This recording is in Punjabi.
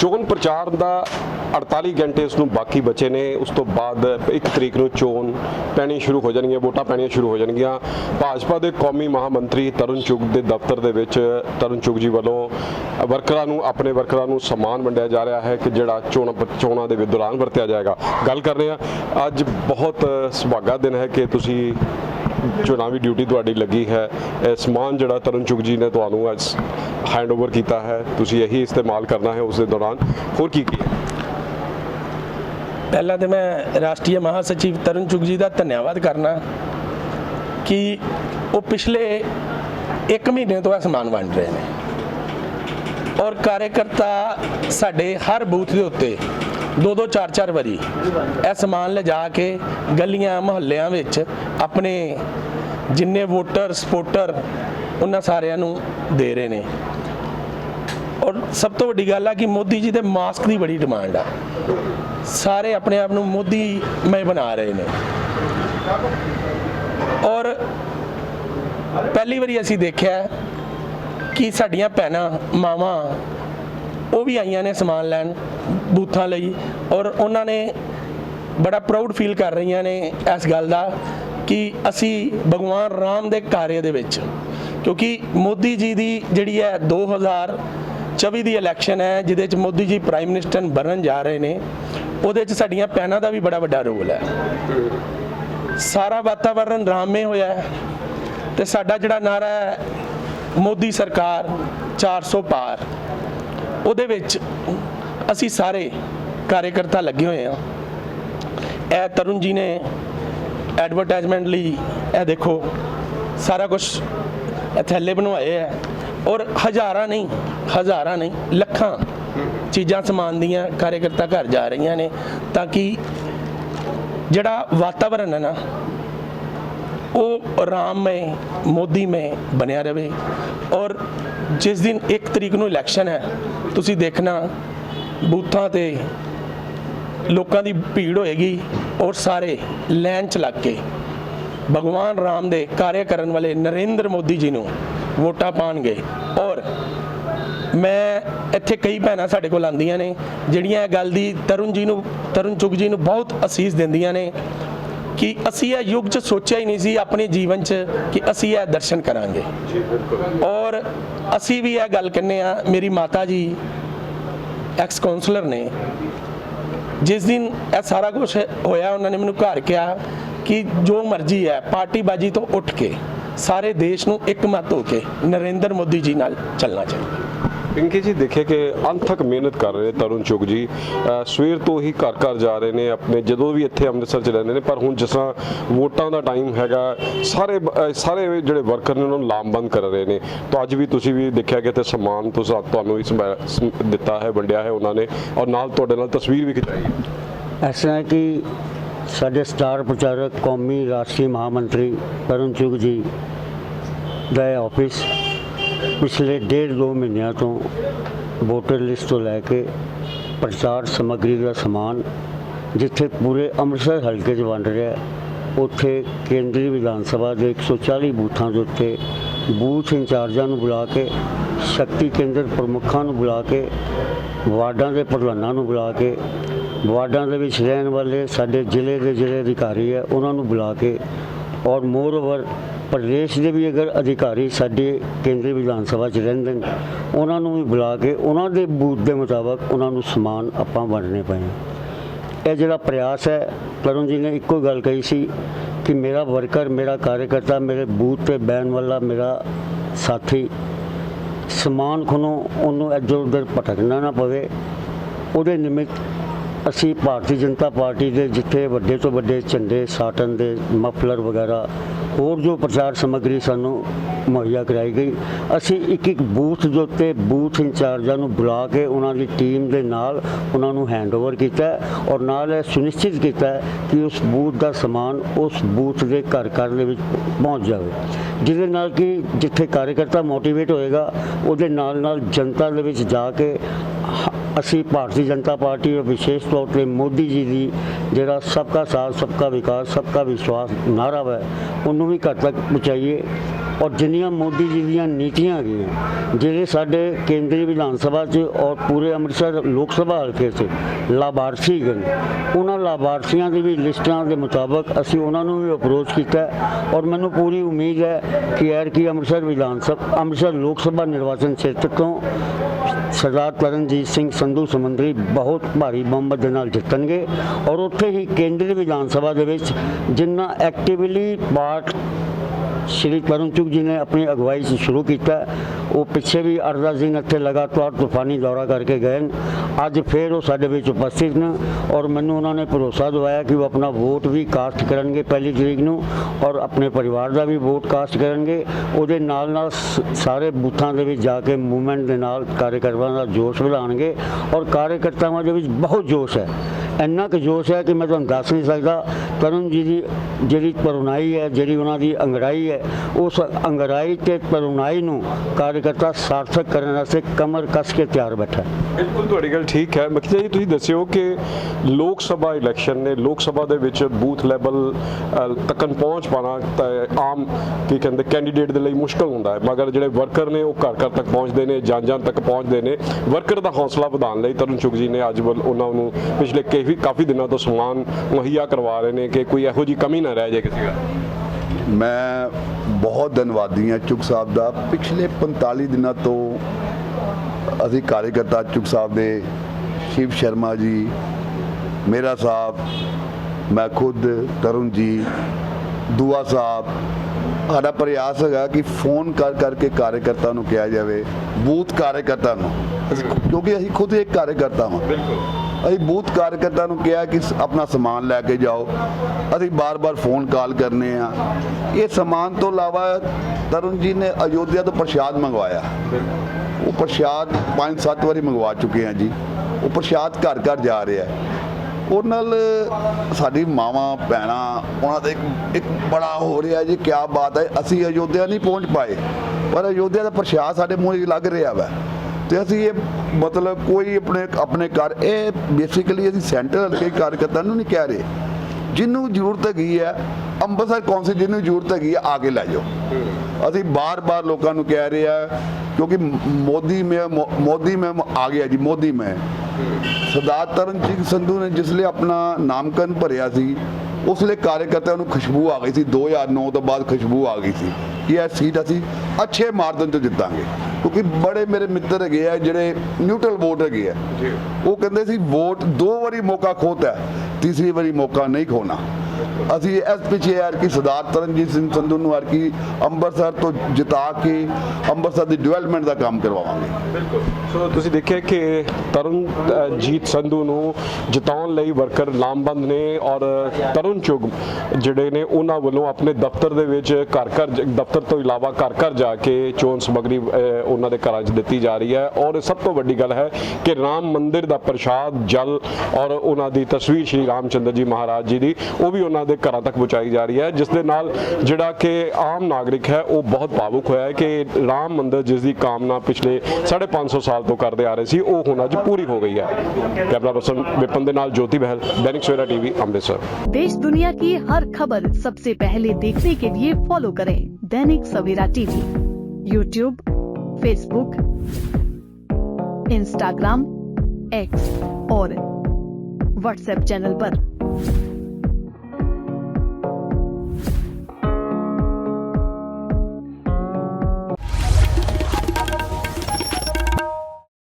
ਚੋਣ ਪ੍ਰਚਾਰ ਦਾ 48 ਘੰਟੇ ਉਸ ਨੂੰ ਬਾਕੀ ਬਚੇ ਨੇ। ਉਸ ਤੋਂ ਬਾਅਦ 1 ਤਰੀਕ ਨੂੰ ਚੋਣ ਪੈਣੀ ਸ਼ੁਰੂ ਹੋ ਜਾਣਗੀਆਂ, ਵੋਟਾਂ ਪੈਣੀਆਂ ਸ਼ੁਰੂ ਹੋ ਜਾਣਗੀਆਂ। ਭਾਜਪਾ ਦੇ ਕੌਮੀ ਮਹਾਮੰਤਰੀ ਤਰੁਣ ਚੁਗ ਦੇ ਦਫ਼ਤਰ ਦੇ ਵਿੱਚ, ਤਰੁਣ ਚੁਗ ਜੀ ਵੱਲੋਂ ਵਰਕਰਾਂ ਨੂੰ, ਆਪਣੇ ਵਰਕਰਾਂ ਨੂੰ ਸਨਮਾਨ ਵੰਡਿਆ ਜਾ ਰਿਹਾ ਹੈ ਕਿ ਜਿਹੜਾ ਚੋਣਾਂ ਚੋਣਾਂ ਦੇ ਦੌਰਾਨ ਵਰਤਿਆ ਜਾਏਗਾ। ਗੱਲ ਕਰ ਰਹੇ ਹਾਂ, ਅੱਜ ਬਹੁਤ ਸੁਭਾਗਾ ਦਿਨ ਹੈ ਕਿ ਤੁਸੀਂ ਚੁਣਾਵੀ ਡਿਊਟੀ ਤੁਹਾਡੀ ਲੱਗੀ ਹੈ। ਇਹ ਸਮਾਨ ਜਿਹੜਾ ਤਰੁਣ ਚੁਗ ਜੀ ਨੇ ਤੁਹਾਨੂੰ ਅੱਜ ਹੈਂਡਓਵਰ ਕੀਤਾ ਹੈ। ਤੁਸੀਂ ਇਹੀ ਇਸਤੇਮਾਲ ਕਰਨਾ ਹੈ ਉਸ ਦੇ ਦੌਰਾਨ। ਹੋਰ ਕੀ ਕੀ ਹੈ? ਪਹਿਲਾਂ ਤੇ ਮੈਂ ਰਾਸ਼ਟਰੀ ਮਹਾਸਚਿਵ ਤਰਨ ਚੁਗ ਜੀ ਦਾ ਧੰਨਵਾਦ ਕਰਨਾ ਕਿ ਉਹ ਪਿਛਲੇ 1 ਮਹੀਨੇ ਤੋਂ ਇਹ ਸਮਾਨ ਵੰਡ ਰਹੇ ਨੇ। ਔਰ ਕਾਰਜਕਰਤਾ ਸਾਡੇ ਹਰ ਬੂਥ ਦੇ ਉੱਤੇ ਦੋ ਦੋ ਚਾਰ ਚਾਰ ਵਾਰੀ ਇਹ ਸਮਾਨ ਲਿਜਾ ਕੇ ਗਲੀਆਂ ਮੁਹੱਲਿਆਂ ਵਿੱਚ ਆਪਣੇ ਜਿੰਨੇ ਵੋਟਰ ਸਪੋਰਟਰ ਉਹਨਾਂ ਸਾਰਿਆਂ ਨੂੰ ਦੇ ਰਹੇ ਨੇ। ਔਰ ਸਭ ਤੋਂ ਵੱਡੀ ਗੱਲ ਆ ਕਿ ਮੋਦੀ ਜੀ ਦੇ ਮਾਸਕ ਦੀ ਬੜੀ ਡਿਮਾਂਡ ਆ। ਸਾਰੇ ਆਪਣੇ ਆਪ ਨੂੰ ਮੋਦੀ ਮੈਂ ਬਣਾ ਰਹੇ ਨੇ। ਔਰ ਪਹਿਲੀ ਵਾਰੀ ਅਸੀਂ ਦੇਖਿਆ ਕਿ ਸਾਡੀਆਂ ਭੈਣਾਂ, ਮਾਵਾਂ ਉਹ ਵੀ ਆਈਆਂ ਨੇ ਸਮਾਨ ਲੈਣ ਬੂਥਾਂ ਲਈ ਔਰ ਉਹਨਾਂ ਨੇ ਬੜਾ ਪ੍ਰਾਊਡ ਫੀਲ ਕਰ ਰਹੀਆਂ ਨੇ ਇਸ ਗੱਲ ਦਾ ਕਿ ਅਸੀਂ ਭਗਵਾਨ ਰਾਮ ਦੇ ਕਾਰਜ ਦੇ ਵਿੱਚ ਕਿਉਂਕਿ ਮੋਦੀ ਜੀ ਦੀ ਜਿਹੜੀ ਹੈ 2024 ਦੀ ਇਲੈਕਸ਼ਨ ਹੈ, ਜਿਹਦੇ ਵਿੱਚ ਮੋਦੀ ਜੀ ਪ੍ਰਾਈਮ ਮਿਨਿਸਟਰ ਬਣਨ ਜਾ ਰਹੇ ਨੇ, ਉਹਦੇ ਵਿੱਚ ਸਾਡੀਆਂ ਭੈਣਾਂ ਦਾ ਵੀ ਬੜਾ ਵੱਡਾ ਰੋਲ ਹੈ। ਸਾਰਾ ਵਾਤਾਵਰਣ ਰਾਮੇ ਹੋਇਆ ਹੈ ਤੇ ਸਾਡਾ ਜਿਹੜਾ ਨਾਰਾ ਹੈ ਮੋਦੀ ਸਰਕਾਰ 400 ਪਾਰ। ਉਹਦੇ ਵਿੱਚ ਅਸੀਂ ਸਾਰੇ ਕਾਰਜਕਰਤਾ ਲੱਗੇ ਹੋਏ ਹਾਂ। ਇਹ ਤਰੁਣ ਜੀ ਨੇ ਐਡਵਰਟਾਈਜ਼ਮੈਂਟ ਲਈ ਇਹ ਦੇਖੋ, ਸਾਰਾ ਕੁਝ ਇਹ ਥੈਲੇ ਬਣਵਾਏ ਹੈ ਔਰ ਹਜ਼ਾਰਾਂ ਨਹੀਂ ਹਜ਼ਾਰਾਂ ਨਹੀਂ, ਲੱਖਾਂ ਚੀਜ਼ਾਂ ਸਮਾਨ ਦੀਆਂ ਕਾਰਜਕਰਤਾ ਘਰ ਜਾ ਰਹੀਆਂ ਨੇ ਤਾਂ ਕਿ ਜਿਹੜਾ ਵਾਤਾਵਰਣ ਹੈ ਨਾ ਉਹ ਮੋਦੀ ਮੋਦੀਮय ਬਣਿਆ ਰਵੇ। ਔਰ ਜਿਸ ਦਿਨ 1 ਤਰੀਕ ਨੂੰ ਇਲੈਕਸ਼ਨ ਹੈ, ਤੁਸੀਂ ਦੇਖਣਾ, ਬੂਥਾਂ ਤੇ ਲੋਕਾਂ ਦੀ ਭੀੜ ਹੋਏਗੀ ਔਰ ਸਾਰੇ ਲਾਈਨ ਚ ਲੱਗ ਕੇ। ਭਗਵਾਨ ਰਾਮ ਦੇ ਕਾਰਜ ਕਰਨ ਵਾਲੇ ਨਰਿੰਦਰ ਮੋਦੀ ਜੀ ਨੂੰ ਵੋਟਾਂ ਪਾਣਗੇ। ਔਰ ਮੈਂ ਇੱਥੇ ਕਈ ਭੈਣਾਂ ਸਾਡੇ ਕੋਲ ਆਂਦੀਆਂ ਨੇ, ਜਿਹੜੀਆਂ ਇਹ ਗੱਲ ਦੀ ਤਰੁਣ ਜੀ ਨੂੰ, ਤਰੁਣ ਚੁਗ ਜੀ ਨੂੰ ਬਹੁਤ ਅਸੀਸ ਦਿੰਦੀਆਂ ਨੇ। ਕਿ ਅਸੀਂ ਇਹ ਯੁੱਗ 'ਚ ਸੋਚਿਆ ਹੀ ਨਹੀਂ ਸੀ ਆਪਣੇ ਜੀਵਨ 'ਚ ਕਿ ਅਸੀਂ ਇਹ ਦਰਸ਼ਨ ਕਰਾਂਗੇ। ਔਰ ਅਸੀਂ ਵੀ ਇਹ ਗੱਲ ਕਹਿੰਦੇ ਆ ਮੇਰੀ ਮਾਤਾ ਜੀ ਐਕਸ ਕਾਉਂਸਲਰ ਨੇ, ਜਿਸ ਦਿਨ ਇਹ ਸਾਰਾ ਕੁਝ ਹੋਇਆ, ਉਹਨਾਂ ਨੇ ਮੈਨੂੰ ਘਰ ਕਿਹਾ ਕਿ ਜੋ ਮਰਜ਼ੀ ਹੈ ਪਾਰਟੀ ਬਾਜੀ ਤੋਂ ਉੱਠ ਕੇ ਸਾਰੇ ਦੇਸ਼ ਨੂੰ ਇੱਕ ਮਤ ਹੋ ਕੇ ਨਰਿੰਦਰ ਮੋਦੀ ਜੀ ਨਾਲ ਚੱਲਣਾ ਚਾਹੀਦਾ। ਪਿੰਕੀ ਜੀ ਦੇਖੇ ਕਿ ਅੰਥਕ ਮਿਹਨਤ ਕਰ ਰਹੇ ਤਰੁਣ ਚੁਗ ਜੀ। ਸਵੇਰ ਤੋਂ ਹੀ ਘਰ ਘਰ ਜਾ ਰਹੇ ਨੇ ਆਪਣੇ, ਜਦੋਂ ਵੀ ਇੱਥੇ ਅੰਮ੍ਰਿਤਸਰ ਚ ਰਹਿੰਦੇ ਨੇ, ਪਰ ਹੁਣ ਜਿਸ ਤਰ੍ਹਾਂ ਵੋਟਾਂ ਦਾ ਟਾਈਮ ਹੈਗਾ, ਸਾਰੇ ਸਾਰੇ ਜਿਹੜੇ ਵਰਕਰ ਨੇ ਉਹਨਾਂ ਨੂੰ ਲਾਮਬੰਦ ਕਰ ਰਹੇ ਨੇ। ਤਾਂ ਅੱਜ ਵੀ ਤੁਸੀਂ ਵੀ ਦੇਖਿਆ ਕਿ ਇੱਥੇ ਸਮਾਨ ਤੁਸੀਂ, ਤੁਹਾਨੂੰ ਵੀ ਸਮਾ- ਦਿੱਤਾ ਹੈ, ਵੰਡਿਆ ਹੈ ਉਹਨਾਂ ਨੇ। ਔਰ ਨਾਲ ਤੁਹਾਡੇ ਨਾਲ ਤਸਵੀਰ ਵੀ ਖਿਚਾਈ ਹੈ। ਇਸ ਕਿ ਸਾਡੇ ਸਟਾਰ ਪ੍ਰਚਾਰਕ ਕੌਮੀ ਰਾਸ਼ਟਰੀ ਮਹਾਮੰਤਰੀ ਤਰੁਣ ਚੁਗ ਜੀ ਦਾ ਇਹ ਆਫਿਸ ਪਿਛਲੇ ਡੇਢ ਦੋ ਮਹੀਨਿਆਂ ਤੋਂ ਵੋਟਰ ਲਿਸਟ ਤੋਂ ਲੈ ਕੇ ਪ੍ਰਚਾਰ ਸਮੱਗਰੀ ਦਾ ਸਮਾਨ ਜਿੱਥੇ ਪੂਰੇ ਅੰਮ੍ਰਿਤਸਰ ਹਲਕੇ 'ਚ ਵੰਡ ਰਿਹਾ ਉੱਥੇ ਕੇਂਦਰੀ ਵਿਧਾਨ ਸਭਾ ਦੇ 140 ਬੂਥਾਂ ਦੇ ਉੱਤੇ ਬੂਥ ਇੰਚਾਰਜਾਂ ਨੂੰ ਬੁਲਾ ਕੇ, ਸ਼ਕਤੀ ਕੇਂਦਰ ਪ੍ਰਮੁੱਖਾਂ ਨੂੰ ਬੁਲਾ ਕੇ, ਵਾਰਡਾਂ ਦੇ ਪ੍ਰਧਾਨਾਂ ਨੂੰ ਬੁਲਾ ਕੇ, ਵਾਰਡਾਂ ਦੇ ਵਿੱਚ ਰਹਿਣ ਵਾਲੇ ਸਾਡੇ ਜ਼ਿਲ੍ਹੇ ਦੇ ਜਿਹੜੇ ਅਧਿਕਾਰੀ ਹੈ, ਉਹਨਾਂ ਨੂੰ ਬੁਲਾ ਕੇ ਔਰ ਮੋਰ ਓਵਰ ਪ੍ਰਦੇਸ਼ ਦੇ ਵੀ ਅਗਰ ਅਧਿਕਾਰੀ ਸਾਡੇ ਕੇਂਦਰੀ ਵਿਧਾਨ ਸਭਾ 'ਚ ਰਹਿੰਦੇ ਨੇ, ਉਹਨਾਂ ਨੂੰ ਵੀ ਬੁਲਾ ਕੇ ਉਹਨਾਂ ਦੇ ਬੂਥ ਦੇ ਮੁਤਾਬਕ ਉਹਨਾਂ ਨੂੰ ਸਮਾਨ ਆਪਾਂ ਵੰਡਣੇ ਪਏ ਇਹ ਜਿਹੜਾ ਪ੍ਰਯਾਸ ਹੈ, ਤਰੁਣ ਜੀ ਨੇ ਇੱਕੋ ਗੱਲ ਕਹੀ ਸੀ ਕਿ ਮੇਰਾ ਵਰਕਰ, ਮੇਰਾ ਕਾਰਜਕਰਤਾ, ਮੇਰੇ ਬੂਥ ਤੇ ਬਹਿਣ ਵਾਲਾ ਮੇਰਾ ਸਾਥੀ, ਸਮਾਨ ਖੁਨੋ ਉਹਨੂੰ ਇੱਧਰ ਉੱਧਰ ਭਟਕਣਾ ਨਾ ਪਵੇ। ਉਹਦੇ ਨਿਮਿਤ ਅਸੀਂ ਭਾਰਤੀ ਜਨਤਾ ਪਾਰਟੀ ਦੇ ਜਿੱਥੇ ਵੱਡੇ ਤੋਂ ਵੱਡੇ ਝੰਡੇ ਸਾਟਨ ਦੇ ਮਫਲਰ ਵਗੈਰਾ, ਹੋਰ ਜੋ ਪ੍ਰਚਾਰ ਸਮੱਗਰੀ ਸਾਨੂੰ ਮੁਹੱਈਆ ਕਰਾਈ ਗਈ, ਅਸੀਂ ਇੱਕ ਇੱਕ ਬੂਥ ਦੇ ਉੱਤੇ ਬੂਥ ਇੰਚਾਰਜਾਂ ਨੂੰ ਬੁਲਾ ਕੇ ਉਹਨਾਂ ਦੀ ਟੀਮ ਦੇ ਨਾਲ ਉਹਨਾਂ ਨੂੰ ਹੈਂਡਓਵਰ ਕੀਤਾ ਔਰ ਨਾਲ ਇਹ ਸੁਨਿਸ਼ਚਿਤ ਕੀਤਾ ਕਿ ਉਸ ਬੂਥ ਦਾ ਸਮਾਨ ਉਸ ਬੂਥ ਦੇ ਘਰ ਘਰ ਦੇ ਵਿੱਚ ਪਹੁੰਚ ਜਾਵੇ, ਜਿਹਦੇ ਨਾਲ ਕਿ ਜਿੱਥੇ ਕਾਰਜਕਰਤਾ ਮੋਟੀਵੇਟ ਹੋਏਗਾ, ਉਹਦੇ ਨਾਲ ਨਾਲ ਜਨਤਾ ਦੇ ਵਿੱਚ ਜਾ ਕੇ ਅਸੀਂ ਭਾਰਤੀ ਜਨਤਾ ਪਾਰਟੀ ਔਰ ਵਿਸ਼ੇਸ਼ ਤੌਰ ਤੇ ਮੋਦੀ ਜੀ ਦੀ ਜਿਹੜਾ ਸਭ ਸਬਕਾ ਸਾਥ ਸਭ ਸਬਕਾ ਵਿਕਾਸ ਸਭ ਸਬਕਾ ਵਿਸ਼ਵਾਸ ਨਾਰਾ ਹੈ ਉਹਨੂੰ ਵੀ ਘਰ ਤੱਕ ਪਹੁੰਚਾਈਏ। ਔਰ ਜਿੰਨੀਆਂ ਮੋਦੀ ਜੀ ਦੀਆਂ ਨੀਤੀਆਂ ਹੈਗੀਆਂ, ਜਿਹੜੇ ਸਾਡੇ ਕੇਂਦਰੀ ਵਿਧਾਨ ਸਭਾ 'ਚ ਔਰ ਪੂਰੇ ਅੰਮ੍ਰਿਤਸਰ ਲੋਕ ਸਭਾ ਹਲਕੇ 'ਚ ਲਾਭਾਰਥੀ ਗਏ ਉਹਨਾਂ ਲਾਭਾਰਥੀਆਂ ਦੀ ਵੀ ਲਿਸਟਾਂ ਦੇ ਮੁਤਾਬਕ ਅਸੀਂ ਉਹਨਾਂ ਨੂੰ ਵੀ ਅਪਰੋਚ ਕੀਤਾ ਔਰ ਮੈਨੂੰ ਪੂਰੀ ਉਮੀਦ ਹੈ ਕਿ ਯਾਰ ਕੀ ਅੰਮ੍ਰਿਤਸਰ ਵਿਧਾਨ ਸਭਾ, ਅੰਮ੍ਰਿਤਸਰ ਲੋਕ ਸਭਾ ਨਿਰਵਾਚਨ ਖੇਤਰ ਤੋਂ ਸਰਦਾਰ ਤਰਨਜੀਤ ਸਿੰਘ ਸੰਧੂ ਸਮੁੰਦਰੀ ਬਹੁਤ ਭਾਰੀ ਬਹੁਮਤ ਦੇ ਨਾਲ ਜਿੱਤਣਗੇ ਔਰ ਉੱਥੇ ਹੀ ਕੇਂਦਰੀ ਵਿਧਾਨ ਸਭਾ ਦੇ ਵਿੱਚ ਜਿੰਨਾ ਐਕਟਿਵਲੀ ਪਾਰਟ ਸ਼੍ਰੀ ਤਰੁਣ ਚੁਗ ਜੀ ਨੇ ਆਪਣੀ ਅਗਵਾਈ 'ਚ ਸ਼ੁਰੂ ਕੀਤਾ। ਉਹ ਪਿੱਛੇ ਵੀ ਅਰਦਾਸ ਦਿਨ ਇੱਥੇ ਲਗਾਤਾਰ ਤੂਫਾਨੀ ਦੌਰਾ ਕਰਕੇ ਗਏ ਅੱਜ ਫੇਰ ਉਹ ਸਾਡੇ ਵਿੱਚ ਉਪਸਥਿਤ ਨੇ ਔਰ ਮੈਨੂੰ ਉਹਨਾਂ ਨੇ ਭਰੋਸਾ ਦਵਾਇਆ ਕਿ ਉਹ ਆਪਣਾ ਵੋਟ ਵੀ ਕਾਸਟ ਕਰਨਗੇ ਪਹਿਲੀ ਤਰੀਕ ਨੂੰ ਔਰ ਆਪਣੇ ਪਰਿਵਾਰ ਦਾ ਵੀ ਵੋਟ ਕਾਸਟ ਕਰਨਗੇ। ਉਹਦੇ ਨਾਲ ਨਾਲ ਸਾਰੇ ਬੂਥਾਂ ਦੇ ਵਿੱਚ ਜਾ ਕੇ ਮੂਵਮੈਂਟ ਦੇ ਨਾਲ ਕਾਰਜਕਰਤਾਵਾਂ ਦਾ ਜੋਸ਼ ਵਧਾਉਣਗੇ ਔਰ ਕਾਰਜਕਰਤਾਵਾਂ ਦੇ ਵਿੱਚ ਬਹੁਤ ਜੋਸ਼ ਹੈ। ਇੰਨਾ ਕੁ ਜੋਸ਼ ਹੈ ਕਿ ਮੈਂ ਤੁਹਾਨੂੰ ਦੱਸ ਨਹੀਂ ਸਕਦਾ। ਤਰੁਣ ਜੀ ਦੀ ਜਿਹੜੀ ਤਰੁਣਾਈ ਹੈ, ਜਿਹੜੀ ਉਹਨਾਂ ਦੀ ਅੰਗੜਾਈ ਹੈ, ਉਸ ਅੰਗੜਾਈ ਤੇ ਤਰੁਣਾਈ ਨੂੰ ਕਾਰਜਕਰਤਾ ਸਾਰਥਕ ਕਰਨ ਵਾਸਤੇ ਕਮਰ ਕੱਸ ਕੇ ਤਿਆਰ ਬੈਠਾ ਬਿਲਕੁਲ ਤੁਹਾਡੀ ਗੱਲ ਠੀਕ ਹੈ। ਮਖੀਜਾ ਜੀ, ਤੁਸੀਂ ਦੱਸਿਓ ਕਿ ਲੋਕ ਸਭਾ ਇਲੈਕਸ਼ਨ ਨੇ, ਲੋਕ ਸਭਾ ਦੇ ਵਿੱਚ ਬੂਥ ਲੈਵਲ ਤੱਕਨ ਪਹੁੰਚ ਪਾਣਾ ਤਾਂ ਆਮ, ਕੀ ਕਹਿੰਦੇ ਕੈਂਡੀਡੇਟ ਦੇ ਲਈ ਮੁਸ਼ਕਲ ਹੁੰਦਾ ਹੈ। ਮਗਰ ਜਿਹੜੇ ਵਰਕਰ ਨੇ, ਉਹ ਘਰ ਘਰ ਤੱਕ ਪਹੁੰਚਦੇ ਨੇ ਜਾਂ ਜਾਂ ਤੱਕ ਪਹੁੰਚਦੇ ਨੇ। ਵਰਕਰ ਦਾ ਹੌਸਲਾ ਵਧਾਉਣ ਲਈ ਤਰੁਣ ਚੁਗ ਜੀ ਨੇ ਅੱਜ ਵੱਲ ਉਹਨਾਂ ਨੂੰ ਪਿਛਲੇ ਕਈ ਕਾਫੀ ਕਾਫੀ ਦਿਨਾਂ ਤੋਂ ਸਮਾਨ ਮੁਹੱਈਆ ਕਰਵਾ ਰਹੇ ਨੇ ਕਿ ਕੋਈ ਇਹੋ ਜੀ ਕਮੀ ਨਾ ਰਹਿ ਜਾਏ ਕਿਸੇ ਦਾ। ਮੈਂ ਬਹੁਤ ਧੰਨਵਾਦੀ ਹਾਂ ਚੁਗ ਸਾਹਿਬ ਦਾ। ਪਿਛਲੇ 45 ਦਿਨਾਂ ਤੋਂ ਅਸੀਂ ਕਾਰਜਕਰਤਾ ਚੁਗ ਸਾਹਿਬ ਦੇ ਸ਼ਿਵ ਸ਼ਰਮਾ ਜੀ ਮੇਰਾ ਸਾਹਿਬ ਮੈਂ ਖੁਦ ਤਰੁਣ ਜੀ ਦੁਆ ਸਾਹਿਬ ਸਾਡਾ ਪ੍ਰਯਾਸ ਹੈਗਾ ਕਿ ਫੋਨ ਕਰ ਕਰਕੇ ਕਾਰਜਕਰਤਾ ਨੂੰ ਕਿਹਾ ਜਾਵੇ ਬੂਥ ਕਾਰਜਕਰਤਾ ਨੂੰ। ਕਿਉਂਕਿ ਅਸੀਂ ਖੁਦ ਇੱਕ ਕਾਰਜਕਰਤਾ ਹਾਂ। ਅਸੀਂ ਬੂਥ ਕਾਰਜਕਰਤਾ ਨੂੰ ਕਿਹਾ ਕਿ ਆਪਣਾ ਸਮਾਨ ਲੈ ਕੇ ਜਾਓ। ਅਸੀਂ ਬਾਰ-ਬਾਰ ਫੋਨ ਕਾਲ ਕਰਨੇ ਆ। ਇਹ ਸਮਾਨ ਤੋਂ ਇਲਾਵਾ ਤਰੁਣ ਜੀ ਨੇ ਅਯੋਧਿਆ ਤੋਂ ਪ੍ਰਸ਼ਾਦ ਮੰਗਵਾਇਆ। ਉਹ ਪ੍ਰਸ਼ਾਦ 5-7 ਵਾਰੀ ਮੰਗਵਾ ਚੁੱਕੇ ਆ ਜੀ। ਉਹ ਪ੍ਰਸ਼ਾਦ ਘਰ ਘਰ ਜਾ ਰਿਹਾ ਉਹ ਨਾਲ ਸਾਡੀ ਮਾਵਾਂ, ਭੈਣਾਂ, ਉਹਨਾਂ ਦਾ ਇੱਕ ਇੱਕ ਬੜਾ ਹੋ ਰਿਹਾ ਜੀ ਕੀ ਬਾਤ ਹੈ। ਅਸੀਂ ਅਯੋਧਿਆ ਨਹੀਂ ਪਹੁੰਚ ਪਾਏ। ਪਰ ਅਯੋਧਿਆ ਦਾ ਪ੍ਰਸ਼ਾਦ ਸਾਡੇ ਮੂੰਹ 'ਚ ਲੱਗ ਰਿਹਾ ਵਾ। ਤੇ ਅਸੀਂ ਇਹ ਮਤਲਬ ਕੋਈ ਆਪਣੇ ਆਪਣੇ ਘਰ, ਇਹ ਬੇਸਿਕਲੀ ਅਸੀਂ ਸੈਂਟਰ ਹਲਕੇ ਕਾਰਜਕਰਤਾ ਨੂੰ ਨਹੀਂ ਕਹਿ ਰਹੇ। ਜਿਹਨੂੰ ਜ਼ਰੂਰਤ ਹੈਗੀ ਹੈ ਅੰਮ੍ਰਿਤਸਰ ਕੌਂਸਲ ਜਿਹਨੂੰ ਜ਼ਰੂਰਤ ਹੈਗੀ ਹੈ, ਆ ਕੇ ਲੈ ਜਾਓ। ਅਸੀਂ ਬਾਰ-ਬਾਰ ਲੋਕਾਂ ਨੂੰ ਕਹਿ ਰਹੇ ਆ ਕਿਉਂਕਿ ਮੋਦੀ ਮੈਂ, ਮੋ- ਮੋਦੀ ਮੈਂ, ਆ ਗਿਆ ਜੀ, ਮੋਦੀ ਮੈਂ। ਸਰਦਾਰ ਤਰਨਜੀਤ ਸਿੰਘ ਸੰਧੂ ਨੇ ਜਿਸ ਲਈ ਆਪਣਾ ਨਾਮਕਰਨ ਭਰਿਆ ਸੀ ਉਸ ਲਈ ਕਾਰਜਕਰਤਾਆਂ ਨੂੰ ਖੁਸ਼ਬੂ ਆ ਗਈ ਸੀ 2009 ਤੋਂ ਬਾਅਦ ਖੁਸ਼ਬੂ ਆ ਗਈ ਸੀ ਕਿ ਇਹ ਸੀਟ ਅਸੀਂ ਅੱਛੇ ਮਾਰਜਨ ਤੋਂ ਜਿੱਤਾਂਗੇ। ਕਿਉਂਕਿ ਬੜੇ ਮੇਰੇ ਮਿੱਤਰ ਹੈਗੇ ਆ ਜਿਹੜੇ ਨਿਊਟਰਲ ਵੋਟ ਹੈਗੇ ਆ। ਉਹ ਕਹਿੰਦੇ ਸੀ ਵੋਟ ਦੋ ਵਾਰੀ ਮੌਕਾ ਖੋਤਾ ਤੀਸਰੀ ਵਾਰੀ ਮੌਕਾ ਨਹੀਂ ਖੋਣਾ ਅਸੀਂ ਇਸ ਪਿੱਛੇ ਯਾਰ ਕਿ ਸਰਦਾਰ ਤਰਨਜੀਤ ਸਿੰਘ ਸੰਧੂ ਨੂੰ ਯਾਰ ਕਿ ਅੰਮ੍ਰਿਤਸਰ ਤੋਂ ਜਿਤਾ ਕੇ ਅੰਮ੍ਰਿਤਸਰ ਦੀ ਡਿਵੈਲਪਮੈਂਟ ਦਾ ਕੰਮ ਕਰਵਾਵਾਂਗੇ। ਬਿਲਕੁਲ। ਸੋ ਤੁਸੀਂ ਦੇਖਿਆ ਕਿ ਤਰੁਣ ਜੀਤ ਸੰਧੂ ਨੂੰ ਜਿਤਾਉਣ ਲਈ ਵਰਕਰ ਲਾਮਬੰਦ ਨੇ ਔਰ ਤਰੁਣ ਚੁਗ ਜਿਹੜੇ ਨੇ ਉਹਨਾਂ ਵੱਲੋਂ ਆਪਣੇ ਦਫ਼ਤਰ ਦੇ ਵਿੱਚ ਘਰ ਘਰ ਦਫ਼ਤਰ ਤੋਂ ਇਲਾਵਾ ਘਰ ਘਰ ਜਾ ਕੇ ਚੋਣ ਸਮੱਗਰੀ ਉਹਨਾਂ ਦੇ ਘਰਾਂ 'ਚ ਦਿੱਤੀ ਜਾ ਰਹੀ ਹੈ ਔਰ ਸਭ ਤੋਂ ਵੱਡੀ ਗੱਲ ਹੈ ਕਿ ਰਾਮ ਮੰਦਿਰ ਦਾ ਪ੍ਰਸ਼ਾਦ, ਜਲ ਔਰ ਉਹਨਾਂ ਦੀ ਤਸਵੀਰ ਸ਼੍ਰੀ ਰਾਮਚੰਦਰ ਜੀ ਮਹਾਰਾਜ ਜੀ ਦੀ, ਉਹ ਵੀ ਉਹਨਾਂ ਦੇ ਘਰਾਂ ਤੱਕ ਪਹੁੰਚਾਈ ਜਾ ਰਹੀ ਹੈ ਜਿਸ ਦੇ ਨਾਲ ਜਿਹੜਾ ਕਿ ਆਮ ਨਾਗਰਿਕ ਹੈ ਉਹ ਬਹੁਤ ਭਾਵੁਕ ਹੋਇਆ ਹੈ ਕਿ ਰਾਮ ਮੰਦਿਰ ਜਿਸ ਦੀ ਕਾਮਨਾ ਪਿਛਲੇ 550 ਸਾਲ ਤੋਂ ਕਰਦੇ ਆ ਰਹੇ ਸੀ ਉਹ ਹੁਣ ਅੱਜ ਪੂਰੀ ਹੋ ਗਈ ਹੈ ਕੈਮਰਾ ਪਰਸਨ ਵਿਪਨ ਦੇ ਨਾਲ ਜੋਤੀ ਬਹਿਲ ਦੈਨਿਕ ਸਵੇਰਾ ਟੀਵੀ ਅੰਮ੍ਰਿਤਸਰ देश दुनिया की हर खबर सबसे पहले देखने के लिए फॉलो करें Dainik Savera TV YouTube Facebook Instagram X और व्हाट्सएप चैनल पर।